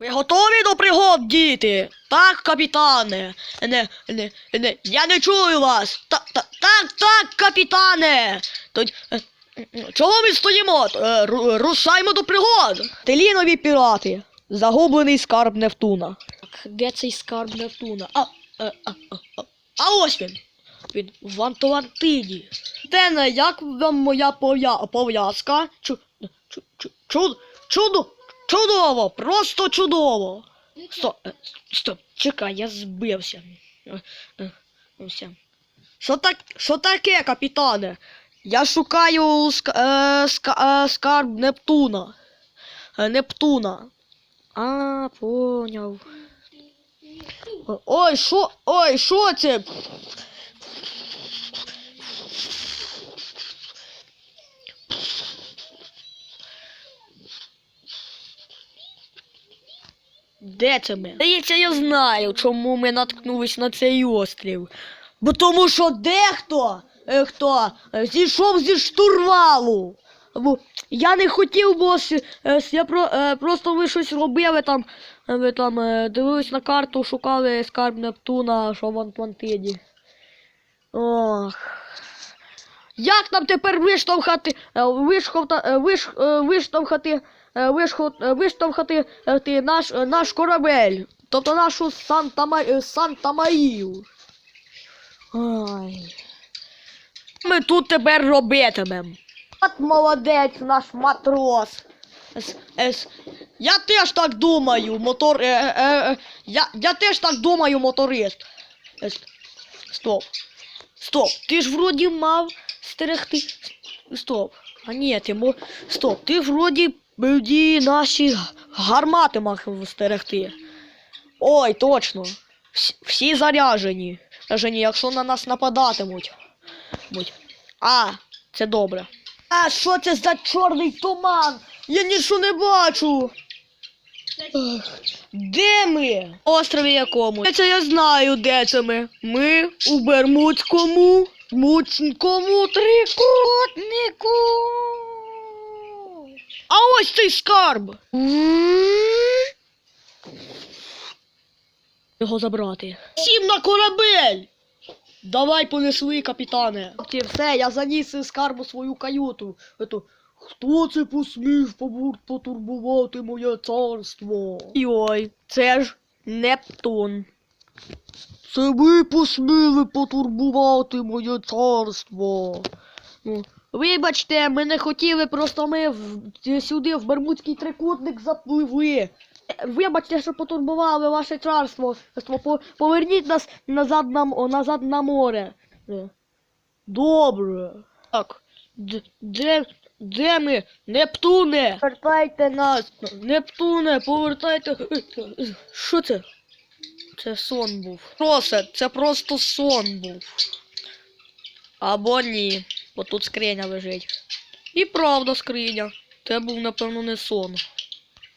Ви готові до пригод, діти? Так, капітане. Не, не, не, я не чую вас. Та, та, так, так, капітане. Тоді, е, е, чого ми стоїмо? Е, ру- Рушаймо до пригод. Телінові пірати. Загублений скарб Нептуна. Так, де цей скарб Нептуна? А, а, а, а, а, а ось він. Він в Антуантиді. Тене, як вам моя пов'я- пов'язка? Чу, чу, чу, чуд, чудо, чудово, просто чудово. Стоп, е, стоп, чекай, я збився. Е, е, все. Що так, що таке, капітане? Я шукаю ск- е, ска- е, скарб Нептуна. Нептуна. А, поняв. Ой, що, ой, що це? Де це ми? Здається, я знаю, чому ми наткнулись на цей острів. Бо тому що дехто е, хто е, зійшов зі штурвалу. Бо я не хотів, бо е, я про, е, просто ви щось робили там. е, Ви там е, дивились на карту, шукали скарб Нептуна, що в Атлантиді. Ох. Як нам тепер виштовхати, е, вишховта, е, виш, е, виштовхати, виштовхати ти, наш, наш корабель, тобто нашу Санта, Ма- Санта Марію. Ми тут тепер робитимем. От молодець наш матрос. Ес, ес. Я теж так думаю, мотор. Е, е, е, я, я теж так думаю, моторист. Ес. Стоп. Стоп, ти ж вроді мав стерегти. Стоп. А ні, ти мо... Стоп, ти вроді вроді наші гармати мав стерегти. Ой, точно. Всі, заряжені. Заряжені, якщо на нас нападатимуть. Будь. А, це добре. А що це за чорний туман? Я нічого не бачу. Де ми? Острові якому? Це я знаю, де це ми. Ми у Бермудському, Муцькому трикутнику. А ось цей скарб. Його забрати. Сім на корабель! Давай понесли, капітане. Все, я заніс скарбу свою каюту. Ето, хто це посмів потурбувати моє царство? Ой, це ж Нептун. Це ви посміли потурбувати моє царство. Ну, вибачте, ми не хотіли, просто ми в, сюди в Бермудський трикутник запливли. Е, Вибачте, що потурбували ваше царство. Поверніть нас назад на, назад на море. Е. Добре. Так. Де, де ми? Нептуне! Повертайте нас! Нептуне, повертайте. Е, Що це? Це сон був. Просто, це просто сон був. Або ні. Бо тут скриня лежить. І правда скриня. Це був, напевно, не сон.